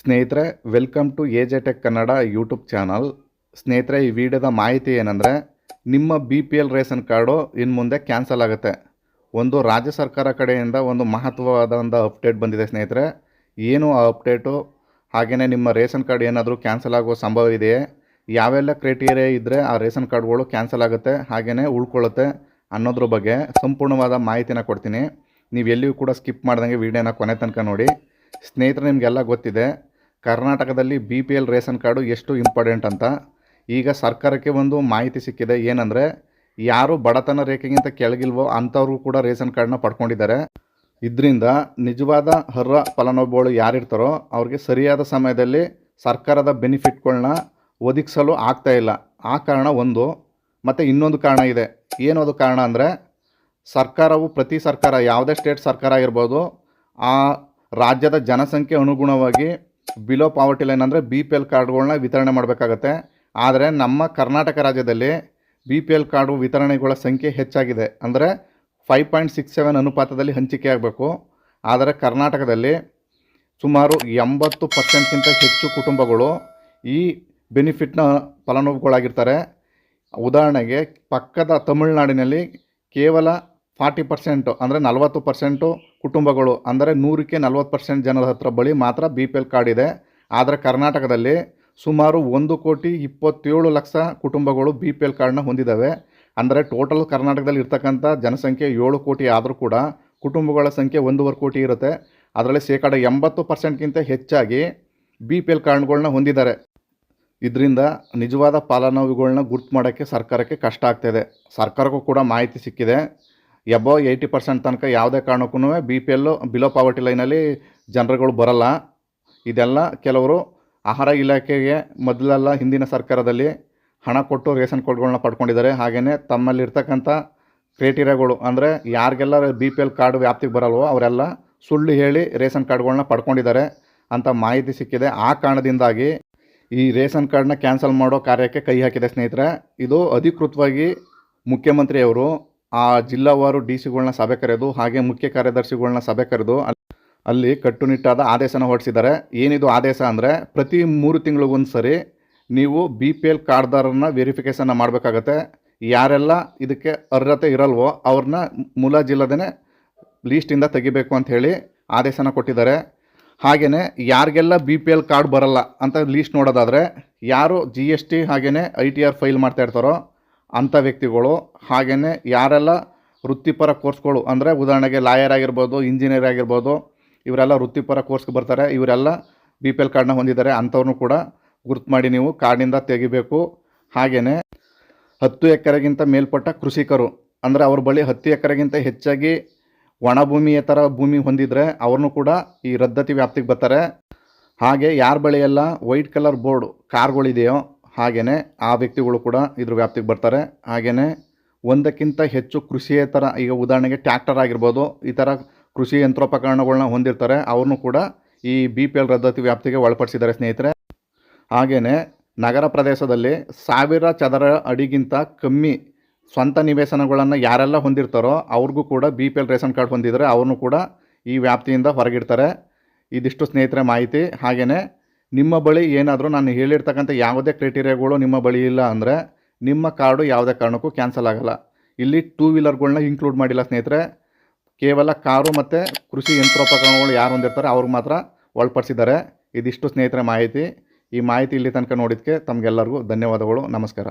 ಸ್ನೇಹಿತರೆ welcome to A J tech Kannada YouTube channel ಸ್ನೇಹಿತರೆ, ಈ ವಿಡಿಯೋದ ಮಾಹಿತಿ ಏನಂದರೆ, ನಿಮ್ಮ B P L ration card ಇನ್ನು ಮುಂದೆ ಕ್ಯಾನ್ಸಲ್ ಆಗುತ್ತೆ. ಒಂದು ರಾಜ್ಯ ಸರ್ಕಾರ ಕಡೆಯಿಂದ ಒಂದು ಮಹತ್ವವಾದ ಒಂದು ಅಪ್ಡೇಟ್ ಬಂದಿದೆ ಸ್ನೇಹಿತರೆ. ಏನು ಆ ಅಪ್ಡೇಟು ಹಾಗೆಯೇ ನಿಮ್ಮ ರೇಷನ್ ಕಾರ್ಡ್ ಏನಾದರೂ ಕ್ಯಾನ್ಸಲ್ ಆಗುವ ಸಂಭವ ಇದೆಯೇ? ಯಾವೆಲ್ಲ ಕ್ರೈಟೀರಿಯಾ ಇದ್ದರೆ ಆ ರೇಷನ್ ಕಾರ್ಡ್ಗಳು ಕ್ಯಾನ್ಸಲ್ ಆಗುತ್ತೆ? ಹಾಗೆಯೇ ಉಳ್ಕೊಳ್ಳುತ್ತೆ ಅನ್ನೋದ್ರ ಬಗ್ಗೆ ಸಂಪೂರ್ಣವಾದ ಮಾಹಿತಿನ ಕೊಡ್ತೀನಿ. ನೀವು ಎಲ್ಲಿಯೂ ಕೂಡ ಸ್ಕಿಪ್ ಮಾಡ್ದಂಗೆ ವೀಡಿಯೋನ ಕೊನೆ ತನಕ ನೋಡಿ. ಸ್ನೇಹಿತರೆ, ನಿಮಗೆಲ್ಲ ಗೊತ್ತಿದೆ ಕರ್ನಾಟಕದಲ್ಲಿ B P L ration card ಎಷ್ಟು ಇಂಪಾರ್ಟೆಂಟ್ ಅಂತ. ಈಗ ಸರ್ಕಾರಕ್ಕೆ ಒಂದು ಮಾಹಿತಿ ಸಿಕ್ಕಿದೆ. ಏನಂದರೆ, ಯಾರು ಬಡತನ ರೇಖೆಗಿಂತ ಕೆಳಗಿಲ್ವೋ ಅಂಥವ್ರು ಕೂಡ ರೇಷನ್ ಕಾರ್ಡನ್ನ ಪಡ್ಕೊಂಡಿದ್ದಾರೆ. ಇದರಿಂದ ನಿಜವಾದ ಅರ್ಹ ಫಲಾನುಭವಿಗಳು ಯಾರಿರ್ತಾರೋ ಅವ್ರಿಗೆ ಸರಿಯಾದ ಸಮಯದಲ್ಲಿ ಸರ್ಕಾರದ ಬೆನಿಫಿಟ್ಗಳನ್ನ ಒದಗಿಸಲು ಆಗ್ತಾ ಇಲ್ಲ. ಆ ಕಾರಣ ಒಂದು. ಮತ್ತು ಇನ್ನೊಂದು ಕಾರಣ ಇದೆ. ಏನದು ಕಾರಣ ಅಂದರೆ, ಸರ್ಕಾರವು ಪ್ರತಿ ಸರ್ಕಾರ, ಯಾವುದೇ ಸ್ಟೇಟ್ ಸರ್ಕಾರ ಆಗಿರ್ಬೋದು, ಆ ರಾಜ್ಯದ ಜನಸಂಖ್ಯೆ ಅನುಗುಣವಾಗಿ ಬಿಲೋ ಪಾವರ್ಟಿ ಲೈನ್ ಅಂದರೆ ಬಿ ಪಿ ಎಲ್ ಕಾರ್ಡ್ಗಳನ್ನ ವಿತರಣೆ ಮಾಡಬೇಕಾಗತ್ತೆ. ಆದರೆ ನಮ್ಮ ಕರ್ನಾಟಕ ರಾಜ್ಯದಲ್ಲಿ ಬಿ ಪಿ ಎಲ್ ಕಾರ್ಡು ವಿತರಣೆಗಳ ಸಂಖ್ಯೆ ಹೆಚ್ಚಾಗಿದೆ. ಅಂದರೆ ಫೈವ್ ಪಾಯಿಂಟ್ ಸಿಕ್ಸ್ ಸೆವೆನ್ ಅನುಪಾತದಲ್ಲಿ ಹಂಚಿಕೆ ಆಗಬೇಕು. ಆದರೆ ಕರ್ನಾಟಕದಲ್ಲಿ ಸುಮಾರು ಎಂಬತ್ತು ಪರ್ಸೆಂಟ್ಗಿಂತ ಹೆಚ್ಚು ಕುಟುಂಬಗಳು ಈ ಬೆನಿಫಿಟ್ನ ಫಲಾನುಭವಿಗಳಾಗಿರ್ತಾರೆ. ಉದಾಹರಣೆಗೆ ಪಕ್ಕದ ತಮಿಳುನಾಡಿನಲ್ಲಿ ಕೇವಲ ಫಾರ್ಟಿ ಪರ್ಸೆಂಟು ಅಂದರೆ ನಲವತ್ತು ಪರ್ಸೆಂಟು ಕುಟುಂಬಗಳು, ಅಂದರೆ ನೂರಕ್ಕೆ ನಲವತ್ತು ಪರ್ಸೆಂಟ್ ಜನರ ಹತ್ರ ಬಳಿ ಮಾತ್ರ ಬಿ ಪಿ ಎಲ್ ಕಾರ್ಡ್ ಇದೆ. ಆದರೆ ಕರ್ನಾಟಕದಲ್ಲಿ ಸುಮಾರು ಒಂದು ಕೋಟಿ ಇಪ್ಪತ್ತೇಳು ಲಕ್ಷ ಕುಟುಂಬಗಳು ಬಿ ಪಿ ಎಲ್ ಕಾರ್ಡ್ನ ಹೊಂದಿದ್ದಾವೆ ಅಂದರೆ ಟೋಟಲ್ ಕರ್ನಾಟಕದಲ್ಲಿ ಇರ್ತಕ್ಕಂಥ ಜನಸಂಖ್ಯೆ ಏಳು ಕೋಟಿ ಆದರೂ ಕೂಡ ಕುಟುಂಬಗಳ ಸಂಖ್ಯೆ ಒಂದೂವರೆ ಕೋಟಿ ಇರುತ್ತೆ. ಅದರಲ್ಲಿ ಶೇಕಡ ಎಂಬತ್ತು ಪರ್ಸೆಂಟ್ಗಿಂತ ಹೆಚ್ಚಾಗಿ ಬಿ ಪಿ ಎಲ್ ಕಾರ್ಡ್ಗಳನ್ನ ಹೊಂದಿದ್ದಾರೆ. ಇದರಿಂದ ನಿಜವಾದ ಫಲಾನುಭವಿಗಳನ್ನ ಗುರ್ತು ಮಾಡೋಕ್ಕೆ ಸರ್ಕಾರಕ್ಕೆ ಕಷ್ಟ ಆಗ್ತಾಯಿದೆ ಸರ್ಕಾರಕ್ಕೂ ಕೂಡ ಮಾಹಿತಿ ಸಿಕ್ಕಿದೆ. ಎಬೋ ಏಯ್ಟಿ ಪರ್ಸೆಂಟ್ ತನಕ ಯಾವುದೇ ಕಾರಣಕ್ಕೂ B P L below poverty ಲೈನಲ್ಲಿ ಜನರುಗಳು ಬರಲ್ಲ. ಇದೆಲ್ಲ ಕೆಲವರು ಆಹಾರ ಇಲಾಖೆಗೆ ಮೊದಲೆಲ್ಲ ಹಿಂದಿನ ಸರ್ಕಾರದಲ್ಲಿ ಹಣ ಕೊಟ್ಟು ರೇಷನ್ ಕಾರ್ಡ್ಗಳನ್ನ ಪಡ್ಕೊಂಡಿದ್ದಾರೆ. ಹಾಗೆಯೇ ತಮ್ಮಲ್ಲಿರ್ತಕ್ಕಂಥ ಕ್ರೈಟೀರಿಯಾಗಳು ಅಂದರೆ ಯಾರಿಗೆಲ್ಲ ಬಿ ಪಿ ಎಲ್ ಕಾರ್ಡ್ ವ್ಯಾಪ್ತಿಗೆ ಬರಲ್ವೋ ಅವರೆಲ್ಲ ಸುಳ್ಳು ಹೇಳಿ ರೇಷನ್ ಕಾರ್ಡ್ಗಳನ್ನ ಪಡ್ಕೊಂಡಿದ್ದಾರೆ ಅಂತ ಮಾಹಿತಿ ಸಿಕ್ಕಿದೆ. ಆ ಕಾರಣದಿಂದಾಗಿ ಈ ರೇಷನ್ ಕಾರ್ಡ್ನ ಕ್ಯಾನ್ಸಲ್ ಮಾಡೋ ಕಾರ್ಯಕ್ಕೆ ಕೈ ಹಾಕಿದೆ ಸ್ನೇಹಿತರೆ. ಇದು ಅಧಿಕೃತವಾಗಿ ಮುಖ್ಯಮಂತ್ರಿಯವರು ಆ ಜಿಲ್ಲಾವಾರು ಡಿ ಸಿಗಳನ್ನ ಸಭೆ ಕರೆದು ಹಾಗೆ ಮುಖ್ಯ ಕಾರ್ಯದರ್ಶಿಗಳನ್ನ ಸಭೆ ಕರೆದು ಅಲ್ಲಿ ಕಟ್ಟುನಿಟ್ಟಾದ ಆದೇಶನ ಹೊರಡಿಸಿದ್ದಾರೆ. ಏನಿದು ಆದೇಶ ಅಂದರೆ ಪ್ರತಿ ಮೂರು ತಿಂಗಳಿಗೊಂದು ಸರಿ ನೀವು ಬಿ ಪಿ ಎಲ್ ಕಾರ್ಡ್ದಾರನ್ನ ವೆರಿಫಿಕೇಷನ್ನ ಮಾಡಬೇಕಾಗತ್ತೆ. ಯಾರೆಲ್ಲ ಇದಕ್ಕೆ ಅರ್ಹತೆ ಇರಲ್ವೋ ಅವ್ರನ್ನ ಮುಲಾಜಿಲ್ಲದೇ ಲೀಸ್ಟಿಂದ ತೆಗಿಬೇಕು ಅಂತ ಹೇಳಿ ಆದೇಶನ ಕೊಟ್ಟಿದ್ದಾರೆ. ಹಾಗೆಯೇ ಯಾರಿಗೆಲ್ಲ ಬಿ ಪಿ ಎಲ್ ಕಾರ್ಡ್ ಬರಲ್ಲ ಅಂತ ಲೀಸ್ಟ್ ನೋಡೋದಾದರೆ ಯಾರು ಜಿ ಎಸ್ ಟಿ ಹಾಗೆಯೇ ಐ ಟಿ ಆರ್ ಫೈಲ್ ಮಾಡ್ತಾ ಇರ್ತಾರೋ ಅಂಥ ವ್ಯಕ್ತಿಗಳು ಹಾಗೆಯೇ ಯಾರೆಲ್ಲ ವೃತ್ತಿಪರ ಕೋರ್ಸ್ಗಳು, ಅಂದರೆ ಉದಾಹರಣೆಗೆ ಲಾಯರ್ ಆಗಿರ್ಬೋದು, ಇಂಜಿನಿಯರ್ ಆಗಿರ್ಬೋದು, ಇವರೆಲ್ಲ ವೃತ್ತಿಪರ ಕೋರ್ಸ್ಗೆ ಬರ್ತಾರೆ. ಇವರೆಲ್ಲ ಬಿ ಪಿ ಎಲ್ ಕಾರ್ಡ್ನ ಹೊಂದಿದ್ದಾರೆ. ಅಂಥವ್ರನ್ನೂ ಕೂಡ ಗುರುತು ಮಾಡಿ ನೀವು ಕಾರ್ಡಿಂದ ತೆಗಿಬೇಕು. ಹಾಗೆಯೇ ಹತ್ತು ಎಕರೆಗಿಂತ ಮೇಲ್ಪಟ್ಟ ಕೃಷಿಕರು, ಅಂದರೆ ಅವ್ರ ಬಳಿ ಹತ್ತು ಎಕರೆಗಿಂತ ಹೆಚ್ಚಾಗಿ ಒಣಭೂಮಿಯೇತರ ಭೂಮಿ ಹೊಂದಿದರೆ ಅವ್ರನ್ನೂ ಕೂಡ ಈ ರದ್ದತಿ ವ್ಯಾಪ್ತಿಗೆ ಬರ್ತಾರೆ. ಹಾಗೆ ಯಾರ ಬಳಿಯೆಲ್ಲ ವೈಟ್ ಕಲರ್ ಬೋರ್ಡ್, ಕಾರ್ಗಳಿದೆಯೋ ಹಾಗೆಯೇ ಆ ವ್ಯಕ್ತಿಗಳು ಕೂಡ ಇದ್ರ ವ್ಯಾಪ್ತಿಗೆ ಬರ್ತಾರೆ. ಹಾಗೆಯೇ ಒಂದಕ್ಕಿಂತ ಹೆಚ್ಚು ಕೃಷಿಯೇತರ ಈಗ ಉದಾಹರಣೆಗೆ ಟ್ಯಾಕ್ಟರ್ ಆಗಿರ್ಬೋದು, ಈ ಥರ ಕೃಷಿ ಯಂತ್ರೋಪಕರಣಗಳನ್ನ ಹೊಂದಿರ್ತಾರೆ. ಅವ್ರನ್ನೂ ಕೂಡ ಈ ಬಿ ಪಿ ಎಲ್ ರದ್ದತಿ ವ್ಯಾಪ್ತಿಗೆ ಒಳಪಡಿಸಿದ್ದಾರೆ ಸ್ನೇಹಿತರೆ. ಹಾಗೆಯೇ ನಗರ ಪ್ರದೇಶದಲ್ಲಿ ಸಾವಿರ ಚದರ ಅಡಿಗಿಂತ ಕಮ್ಮಿ ಸ್ವಂತ ನಿವೇಶನಗಳನ್ನು ಯಾರೆಲ್ಲ ಹೊಂದಿರ್ತಾರೋ ಅವ್ರಿಗೂ ಕೂಡ B P L ration card ಹೊಂದಿದರೆ ಅವ್ರನ್ನೂ ಕೂಡ ಈ ವ್ಯಾಪ್ತಿಯಿಂದ ಹೊರಗಿಡ್ತಾರೆ. ಇದಿಷ್ಟು ಸ್ನೇಹಿತರೆ ಮಾಹಿತಿ. ಹಾಗೆಯೇ ನಿಮ್ಮ ಬಳಿ ಏನಾದರೂ ನಾನು ಹೇಳಿರ್ತಕ್ಕಂಥ ಯಾವುದೇ ಕ್ರೈಟೀರಿಯಾಗಳು ನಿಮ್ಮ ಬಳಿ ಇಲ್ಲ ಅಂದರೆ ನಿಮ್ಮ ಕಾರ್ಡು ಯಾವುದೇ ಕಾರಣಕ್ಕೂ ಕ್ಯಾನ್ಸಲ್ ಆಗೋಲ್ಲ. ಇಲ್ಲಿ ಟೂ ವೀಲರ್ಗಳನ್ನ ಇನ್ಕ್ಲೂಡ್ ಮಾಡಿಲ್ಲ ಸ್ನೇಹಿತರೆ. ಕೇವಲ ಕಾರು ಮತ್ತು ಕೃಷಿ ಯಂತ್ರೋಪಕರಣಗಳು ಯಾರು ಹೊಂದಿರ್ತಾರೆ ಅವ್ರಿಗೆ ಮಾತ್ರ ಒಳಪಡಿಸಿದ್ದಾರೆ. ಇದಿಷ್ಟು ಸ್ನೇಹಿತರೆ ಮಾಹಿತಿ. ಈ ಮಾಹಿತಿ ಇಲ್ಲಿ ತನಕ ನೋಡಿದ್ದಕ್ಕೆ ತಮಗೆಲ್ಲರಿಗೂ ಧನ್ಯವಾದಗಳು. ನಮಸ್ಕಾರ.